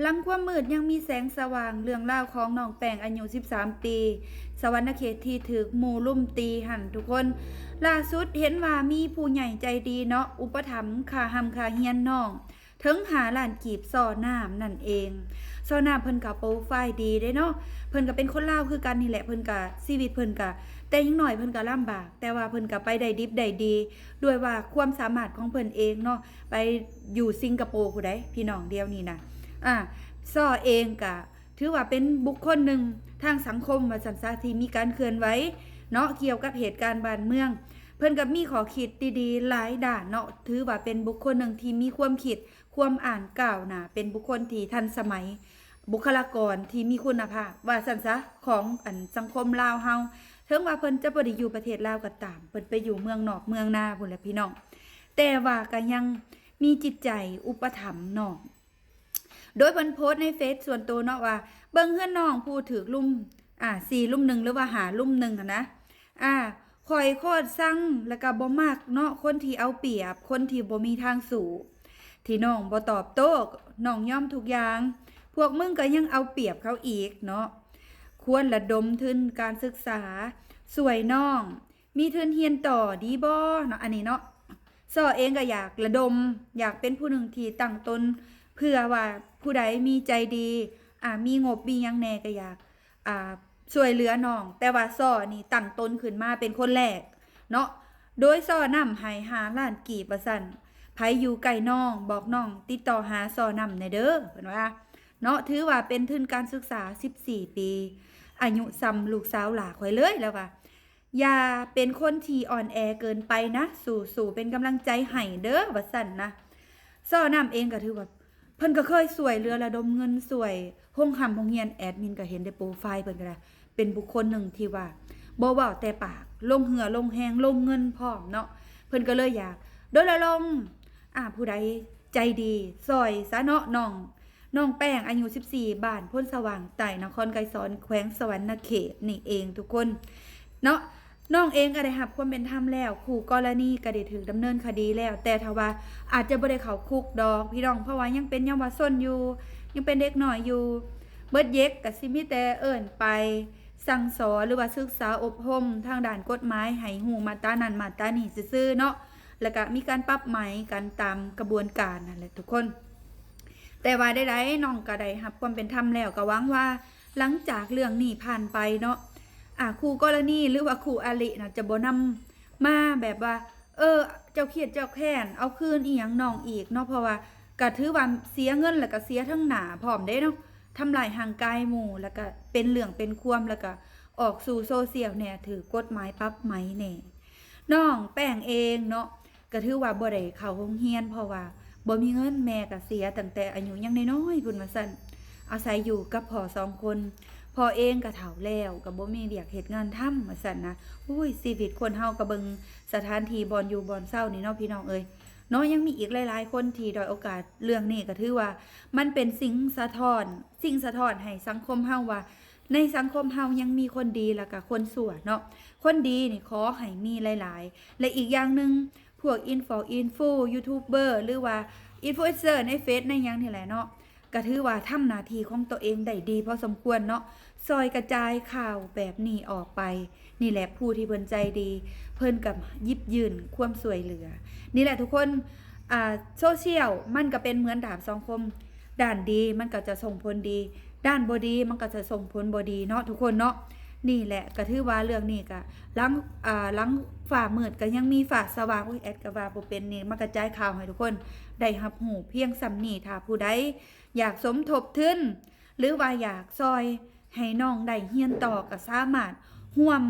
หลังความมืดยังมีแสงสว่างเรื่องเล่าของน้องแป้งอายุ 13 ปี สวรรณเขตที่ถือหมู่ลุ่มตีหันทุกคนล่าสุดเห็นว่ามีผู้ใหญ่ใจดีเนาะอุปถัมภ์คาหำคาเฮียนน้องถึงหาหลานกีบซ่อน้ำนั่นเองซ่อน้ำเพิ่นก็โปรไฟล์ดีเด้เนาะเพิ่นก็เป็นคนเล่าคือกันนี่แหละเพิ่นก็ชีวิตเพิ่นก็แต่ยังหน่อยเพิ่นก็ลำบาก แต่ว่าเพิ่นก็ไปได้ดิบได้ดี ด้วยว่าความสามารถของเพิ่นเองเนาะไปอยู่สิงคโปร์ผู้ใดพี่น้องเดียวนี่นะ อ่าซ่อเองก็ถือว่าเป็นบุคคลหนึ่งทางสังคมว่าสันซาที่มีการเคลื่อนไหวเนาะเกี่ยวกับเหตุการณ์บ้านเมือง เพิ่นกับมีขอคิดดีๆหลายด่านเนาะถือว่าเป็นบุคคลหนึ่งที่มีความคิดความอ่านก่าวหนาเป็นบุคคลที่ทันสมัย บุคลากรที่มีคุณภาพว่าสันซะของอันสังคมลาวเฮาถึงว่าเพิ่นจะบ่ได้อยู่ประเทศลาวก็ตามเพิ่นไปอยู่เมืองนอกเมืองนาพุ่นแหละพี่น้องแต่ว่าก็ยังมีจิตใจอุปถัมภ์น้อง โดยเพิ่นโพสต์ในเฟซส่วนตัวเนาะว่า เบิ่งเฮือนน้องผู้ถือลุ่มอ่าสี่ลุ่มหนึ่งหรือว่าหาลุ่มหนึ่งนะอ่าคอยโคตรสั่งแล้วก็บ่มากเนาะคนที่เอาเปรียบ คนที่บ่มีทางสู่ที่น้องบ่ตอบโต้น้องยอมทุกอย่าง พวกมึงก็ยังเอาเปรียบเขาอีกเนาะควรระดมทุนการศึกษา สวยน้อง มีทุนเฮียนต่อดีบ่เนาะอันนี้เนาะซอเองก็อยากระดม อยากเป็นผู้หนึ่งที่ตั้งตนเพื่อว่า ผู้ใดมีใจดีอ่ามีงบมียังแหน่ก็อยากอ่าช่วยเหลือน้อง แต่ว่าซ้อนี่ตั้งตนขึ้นมาเป็นคนแรกเนาะโดยซ้อนำให้หาล้านกีบว่าซั่นไผอยู่ใกล้น้อง บอกน้อง ติดต่อหาซ้อนำในเด้อเพิ่นว่าเนาะถือว่าเป็นทุนการศึกษา 14 ปี อายุซ้ำลูกสาวหลาข่อยเลยแล้วว่าอย่าเป็นคนที่อ่อนแอเกินไปนะ สู่สู่เป็นกำลังใจให้เด้อว่าซั่นนะซ้อนำเองก็ถือว่า เพิ่นก็เคยสวยเรือระดมเงินสวยห้องคำห้องเฮียนแอดมินก็เห็นในโปรไฟล์เพิ่นก็ได้เป็นบุคคลหนึ่งที่ว่าบ่เว้าแต่ปากลงเหือลงแหงลงเงินพร้อมเนาะเพิ่นก็เลยอยาก โดยละลงอ่าผู้ใดใจดีซอยซะเนาะน้องน้องแป้งอายุ 14 บ้านพ้นสว่างใต้นครไกรสอนแขวงสวรรณเขตนี่เองทุกคน เนาะ น้องเองก็ได้รับความเป็นธรรมแล้วคู่กรณีก็ได้ถูกดำเนินคดีแล้ว แต่ทว่าอาจจะบ่ได้เข้าคุกดอก พี่น้องเพราะว่ายังเป็นเยาวชนอยู่ ยังเป็นเด็กหน่อยอยู่ เบิดเย็กกับซิมิแต่เอิ่นไป สั่งสอนหรือว่าศึกษาอบรมทางด้านกฎหมายให้หูมาตรานั้นมาตรานี้ซื่อๆเนาะแล้วก็มีการปรับใหม่กันตามกระบวนการนั่นแหละทุกคน แต่ว่าได้ๆน้องก็ได้รับความเป็นธรรมแล้วก็หวังว่า หลังจากเรื่องนี้ผ่านไปเนาะ อ่าครูกรณีหรือว่าครูอาลินะจะบ่นำมาแบบว่า เออ เจ้าเครียดเจ้าแค้นเอาคืนอีหยังน้องอีกเนาะเพราะว่าก็ถือว่าเสียเงินแล้วก็เสียทั้งหนาพร้อมเด้เนาะทำลายห่างกายหมู่แล้วก็เป็นเรื่องเป็นควมแล้วก็ออกสู่โซเชียลเนี่ยถือกฎหมายปรับไหมแน่น้องแป้งเองเนาะก็ถือว่าบ่ได้เข้าโรงเรียน เพราะว่าบ่มีเงินแม่ก็เสียตั้งแต่อายุยังน้อยๆพุ่นว่าซั่นอาศัยอยู่กับพ่อสองคน พอเองก็เฒ่าแล้วก็บ่มีเรียกเฮ็ดงานทำว่าซั่นนะอุ้ยชีวิตคนเฮาก็เบิงสถานที่บอนอยู่บอนเศร้านี่เนาะพี่น้องเอ้ยเนาะยังมีอีกหลาย ๆ คนที่ดอยโอกาสเรื่องนี้ก็ถือว่า มันเป็นสิ่งสะท้อน สิ่งสะท้อนให้สังคมเฮาว่า ในสังคมเฮายังมีคนดีแล้วก็คนชั่วเนาะคนดีนี่ขอให้มีหลาย ๆ และอีกอย่างหนึงพวกอินฟออินฟูยูทูบเบอร์หรือว่าอินฟลูเอนเซอร์ในเฟซในยังนี่แหละเนาะ ก็ถือว่าทำหน้าที่ของตัวเองได้ดีพอสมควรเนาะซอยกระจายข่าวแบบนี้ออกไป นี่แหละผู้ที่เพิ่นใจดี เพิ่นกับยิบยืนความสวยเหลือ นี่แหละทุกคนอ่าโซเชียลมันก็เป็นเหมือนดาบสองคม ด้านดีมันก็จะส่งผลดี ด้านบดีมันก็จะส่งผลบดีเนาะทุกคนเนาะ นี่แหละก็ถือว่าเรื่องนี้ก็ลังอ่าลังฝ่ามืดก็ยังมีฝ่าสว่างอุ้ยแอดก็ว่าบ่เป็นนี่มากระจายข่าวให้ทุกคนได้รับหูเพียงสำนี้ถ้าผู้ใดอยากสมทบทุนหรือว่าอยากซอยให้น้องได้เฮียนต่อก็สามารถร่วม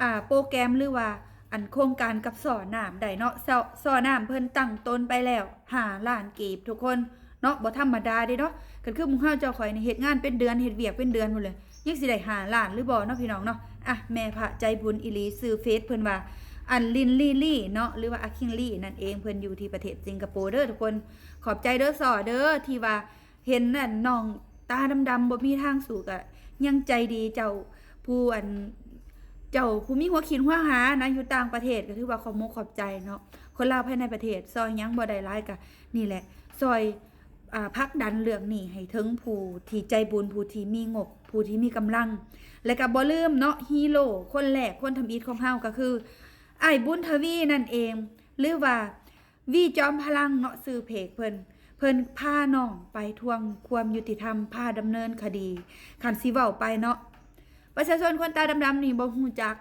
อ่าโปรแกรมหรือว่าอันโครงการกับสอนน้ำได้เนาะสอสอน้ำเพิ่นตั้งตนไปแล้วหาล้านกีบทุกคนเนาะบ่ธรรมดาเด้เนาะก็คือมู่เฮาเจ้าข่อยนี่เฮ็ดงานเป็นเดือนเฮ็ดเวียกเป็นเดือนหมดเลย ยังสิได้หาล้านหรือบ่เนาะพี่น้องเนาะอะแม่พระใจบุญอีหลีซื้อเฟซเพิ่นว่าอันลินลี่ลี่เนาะหรือว่าอาคิงลี่นั่นเองเพิ่นอยู่ที่ประเทศสิงคโปร์เด้อทุกคนขอบใจเด้อสอเด้อที่ว่าเห็นนั่นน้องตาดำๆบ่มีทางสู่กะยังใจดีเจ้าผู้อันเจ้าผู้มีหัวคิดหัวหานะอยู่ต่างประเทศก็ถือว่าขอบมกขอบใจเนาะคนลาวภายในประเทศ ซอยยังบ่ได้ร้ายกะนี่แหละ ซอย พักดันเรื่องนี้ให้ถึงผู้ที่ใจบุญผู้ที่มีงบผู้ที่มีกำลัง และก็บ่ลืมเนาะฮีโร่คนแรกคนทำอิฐของเฮาก็คือไอ้บุญทวีนั่นเอง หรือว่าวีจอมพลังเนาะซื้อเพจเพิ่นเพิ่นพาน้องไปทวงความยุติธรรมพาดำเนินคดีคันสิเว้าไปเนาะประชาชนคนตาดำๆนี่บ่ฮู้จัก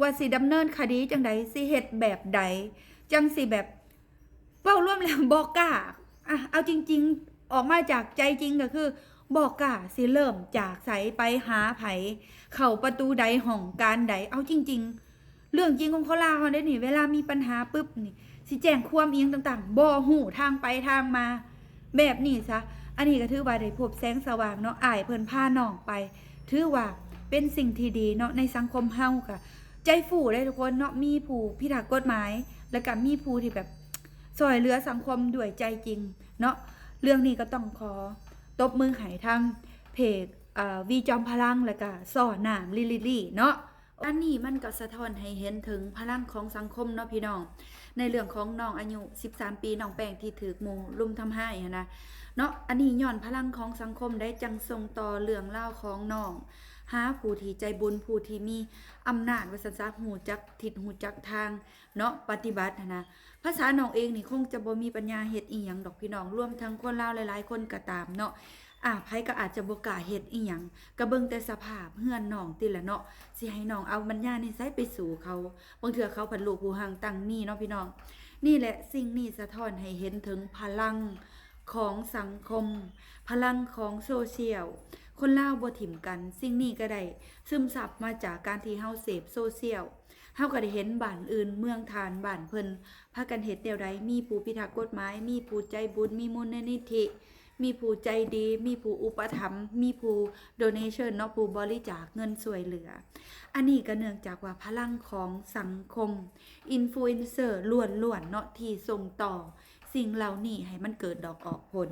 ว่าสิดำเนินคดีจังใดสิเฮ็ดแบบใดจังสิแบบเว้าร่วมแล้วบ่กล้าอะเอาจริง ๆ ออกมาจากใจจริงก็คือบ่กล้าสิเริ่มจากไสไปหาไผ เข้าประตูใดห้องการใดเอาจริง ๆ เรื่องจริงของเขาลาวได้นี่เวลามีปัญหาปุ๊บนี่ สิแจ้งความเอียงต่างๆบ่หูทางไปทางมา แบบนี้ซะอันนี้ก็ถือว่าได้พบแสงสว่างเนาะอายเพิ่นพาน้องไป ถือว่าเป็นสิ่งที่ดีเนาะในสังคมเฮาค่ะใจฟูได้ทุกคนเนาะมีผู้พิทักษ์กฎหมาย แล้วก็มีผู้ที่แบบซอยเหลือสังคมด้วยใจจริง เนาะ เรื่องนี้ก็ต้องขอตบมือให้ทางเพจวีจอมพลังและก็สอนนามลิลิลี่เนาะอันนี้มันก็สะท้อนให้เห็นถึงพลังของสังคมเนาะพี่น้อง ในเรื่องของน้องอายุ 13 ปีน้องแป้งที่ถือหมูลุมทำให้นะเนาะอันนี้ย้อนพลังของสังคมได้จังทรงต่อเรื่องเล่าของน้อง หาผู้ที่ใจบุญผู้ที่มีอำนาจวาสนาหูจักทิศหูจักทางเนาะปฏิบัตินะภาษาน้องเองนี่คงจะบ่มีปัญญาเฮ็ดอีหยังดอกพี่น้องร่วมทั้งคนลาวหลายๆ คนก็ตามเนาะอ่าไผก็อาจจะบ่กล้าเฮ็ดอีหยังก็เบิ่งแต่สภาพเฮือนน้องติละเนาะสิให้น้องเอาปัญญานี่ใส่ไปสู่เขาบางเทื่อเขาผันลูกผู้ห่างตั้งนี่เนาะพี่น้อง นี่แหละสิ่งนี้สะท้อนให้เห็นถึงพลังของสังคม พลังของโซเชียล คนเล่าบ่ถิ่มกัน สิ่งนี้ก็ได้ซึมซับมาจากการที่เฮาเสพโซเชียลเฮาก็ได้เห็นบ้านอื่นเมืองทานบ้านเพิ่นพากันเฮ็ดแนวใดมีผู้พิทักษ์กฎหมาย มีผู้ใจบุญมีมูลนิธิ มีผู้ใจดี มีผู้อุปถัมภ์มีผู้โดเนชันเนาะผู้บริจาคเงินช่วยเหลือ อันนี้ก็เนื่องจากว่าพลังของสังคมอินฟลูเอนเซอร์ล้วนๆเนาะที่ส่งต่อ สิ่งเหล่านี้ให้มันเกิดดอกออกผล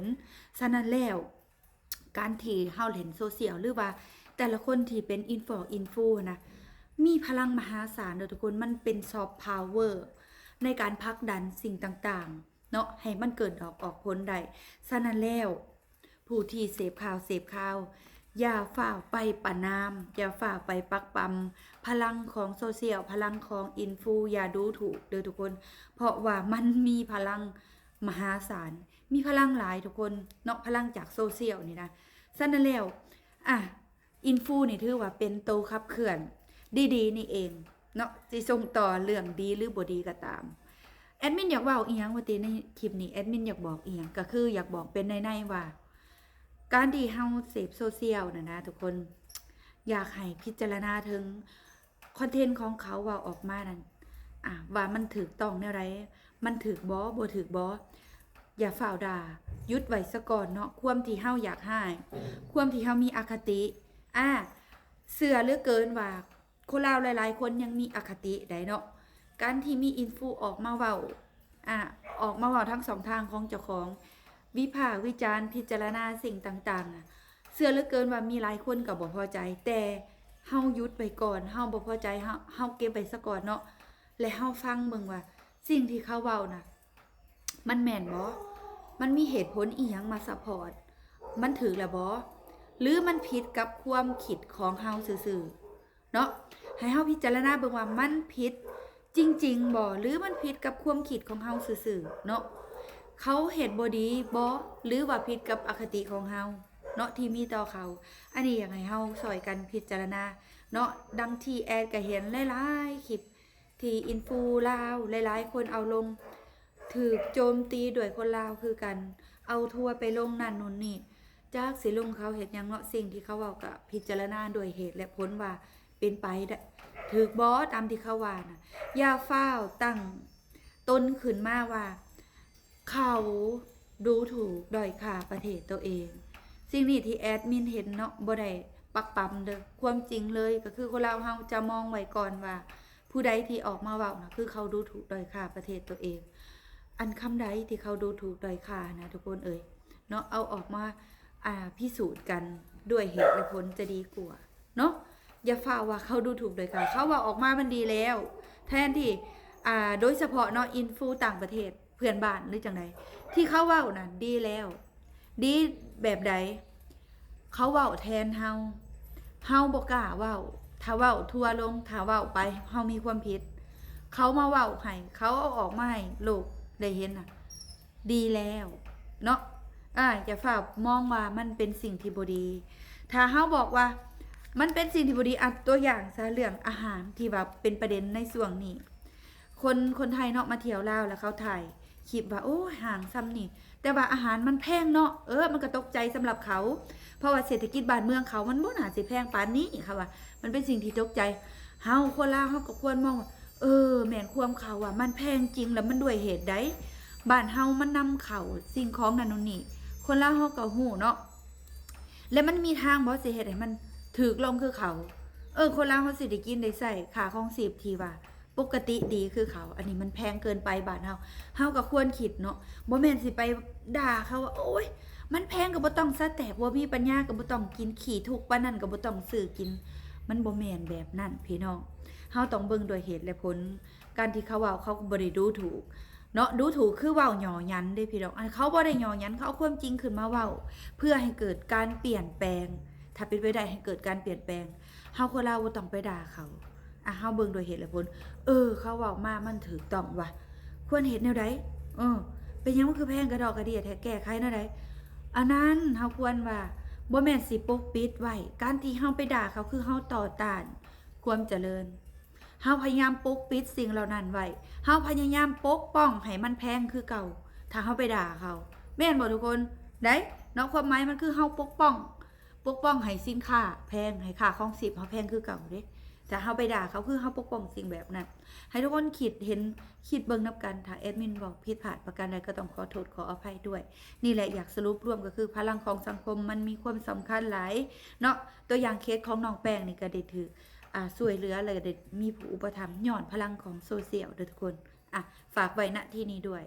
ฉะนั้นแล้ว การที่เฮาเห็นโซเชียลหรือว่า แต่ละคนที่เป็นอินฟออินฟูนะมีพลังมหาศาลเด้อทุกคนมันเป็นซอฟต์พาวเวอร์ในการพักดันสิ่งต่างๆ เนาะให้มันเกิดดอกออกผลได้ฉะนั้นแล้ว ผู้ที่เสพข่าวเสพข่าว อย่าฝ่าไปปะนาม อย่าฝ่าไปปักปั๊มพลังของโซเชียลพลังของอินฟูอย่าดูถูกเด้อทุกคน เพราะว่ามันมีพลัง มหาศาล มีพลังหลายทุกคนเนาะพลังจากโซเชียลนี่นะฉะนั้นแล้วอะอินฟูนี่ถือว่าเป็นโตขับเคลื่อน ดีๆ นี่เองเนาะสิส่งต่อเรื่องดีหรือบ่ดีก็ตามแอดมินอยากเว้าอีหยังว่าติในคลิปนี้แอดมินอยากบอกอีหยังก็คืออยากบอกเป็นในๆว่า การที่เฮาเสพโซเชียลนะนะทุกคนอยากให้พิจารณาถึงคอนเทนต์ของเขาว่าออกมานั้นอะว่ามันถูกต้องแนวไร มันถูกบ่บ่ถูกบ่อย่าฝ่าวด่ายุดไว้ซะก่อนเนาะความที่เฮาอยากให้ความที่เฮามีอคติอะเสือเลือเกินว่าคนลาวหลาย ๆ คนยังมีอคติได้เนาะการที่มีอินฟูออกมาเว้าอะออกมาเว้าทั้งสองทางของเจ้าของ วิพาวิจารณ์พิจารณาสิ่งต่างๆเชื่อเลือเกินว่ามีหลายคนก็บ่พอใจ แต่เฮายุดไปก่อนเฮาบ่พอใจเฮาเฮาเก็บไว้ซะก่อนเนาะและเฮาฟังเบิ่งว่า สิ่งที่เขาเว้าน่ะมันแม่นบ่มันมีเหตุผลอีหยังมาซัพพอร์ต มันถือแล้วบ่หรือมันผิดกับความคิดของเฮาซื่อๆเนาะให้เฮาพิจารณาเบิ่งว่ามันผิดจริง ๆบ่หรือมันผิดกับความคิดของเฮาซื่อๆเนาะเขาเฮ็ดบ่ดีบ่หรือว่าผิดกับอคติของเฮาเนาะที่มีต่อเขา อันนี้อยากให้เฮาช่วยกันพิจารณา เนาะดังที่แอดก็เห็นหลายๆคลิป ที่อินฟูลาวหลายๆ คนเอาลงถูกโจมตีด้วยคนลาวคือกัน เอาทัวร์ไปลงนั่นนู่นนี่จากสิลงเขาเฮ็ดหยังเนาะสิ่งที่เขาเว้าก็พิจารณาด้วยเหตุและผลว่าเป็นไปได้ถือบอสตามที่เขาว่านะย่าฟ้าตั้งต้นขึ้นมาว่า เขาดูถูกด้อยค่าประเทศตัวเอง สิ่งนี้ที่แอดมินเห็นเนาะบ่ได้ปักปั๊มเด้อความจริงเลยก็คือคนเราเฮาจะมองไว้ก่อนว่า ผู้ใดที่ออกมาเว้านะคือเขาดูถูกดอยค่าประเทศตัวเอง อันคำใดที่เขาดูถูกดอยค่านะทุกคนเอ่ยเนาะเอาออกมาอ่าพิสูจน์กันด้วยเหตุและผลจะดีกว่าเนาะอย่าฝ่าว่าเขาดูถูกเลยค่ะเขาว่าออกมามันดีแล้ว แทนที่อ่าโดยเฉพาะเนาะอินฟูต่างประเทศเพื่อนบ้านหรือจังไดที่เขาว่าน่ะดีแล้ว ดีแบบใด เขาว้าแทนเฮาเฮาบ่กล้าว้า ถ้าเว้าทัวลงถ้าเว้าไปเฮามีความผิด เขามาเว้าให้เขาเอาออกมาให้โลกได้เห็นน่ะ ดีแล้ว เนาะอ่าจะฝากมองว่ามันเป็นสิ่งที่บดี ถ้าเฮาบอกว่า มันเป็นสิ่งที่บดีอะตัวอย่างซะเรื่องอาหารที่ว่าเป็นประเด็นในช่วงนี้ คนคนไทยเนาะมาเที่ยวลาวแล้วเขาถ่าย คลิปว่าโอ้ห่างซ้ำนี่ แต่ว่าอาหารมันแพงเนาะเออมันก็ตกใจสำหรับเขา เพราะว่าเศรษฐกิจบ้านเมืองเขามันบ่น่าสิแพงปานนี้ค่ะว่า มันเป็นสิ่งที่ตกใจเฮาคนลาวเฮาก็ควรมองว่าเออ แม่นความเขาว่ามันแพงจริงแล้วมันด้วยเหตุใดบ้านเฮามันนำเขาสิ่งของนั่นนู่นนี่คนลาวเฮาก็ฮู้เนาะแล้วมันมีทางบ่สิเฮ็ดให้มันถูกลงคือเขา เออ คนลาวเขาสิได้กินได้ใส่ค่าของชีพที่ว่า ปกติดีคือเขา อันนี้มันแพงเกินไปบานเฮาเฮาก็ควรคิดเนาะบ่แม่นสิไปด่าเขาว่าโอ๊ยมันแพงก็บ่ต้องซะแต่บ่มีปัญญาก็บ่ต้องกินขี้ทุกปานนั้นก็บ่ต้องซื้อกิน มันบ่แม่นแบบนั้นพี่น้องเฮาต้องเบิ่งด้วยเหตุและผล การที่เขาเว้าเขาก็บ่ได้ดูถูกเนาะดูถูกคือเว้าหยอยันเด้พี่น้องอันเขาบ่ได้หยอยันเขาเอาความจริงขึ้นมาเว้า เพื่อให้เกิดการเปลี่ยนแปลง ถ้าเป็นไปได้ให้เกิดการเปลี่ยนแปลงเฮาคนลาบ่ต้องไปด่าเขา อะเฮาเบิ่งโดยเหตุและผลเออ เขาเว้ามามันถูกต้องว่ะควรเฮ็ดแนวใดเออ เป็นยังมันคือแพงกระดอกกระเดียแท้แก้ไขแนวใดอันนั้นเฮาควรว่าบ่แม่นสิปกปิดไว้การที่เฮาไปด่าเขาคือเฮาต่อต้านความเจริญเฮาพยายามปกปิดสิ่งเหล่านั้นไว้เฮาพยายามปกป้องให้มันแพงคือเก่า ถ้าเฮาไปด่าเขา แม่นบ่ทุกคนได้เนาะความหมายมันคือเฮาปกป้อง ปกป้องให้สินค้าแพงให้ค่าของสิบเฮาแพงคือเก่าเด้ แต่เฮาไปด่าเขาคือเฮาปกป้องสิ่งแบบนั้น ให้ทุกคนคิดเห็นคิดเบิ่งนับกันถ้าแอดมินบอกผิดพลาดประการใดก็ต้องขอโทษขออภัยด้วย นี่แหละอยากสรุปรวมก็คือพลังของสังคมมันมีความสำคัญหลายเนาะตัวอย่างเคสของน้องแป้งนี่ก็ได้ถืออ่าช่วยเหลือเลยได้มีผู้อุปถัมภ์หย้อนพลังของโซเชียลเด้อทุกคนอะฝากไว้ณที่นี้ด้วย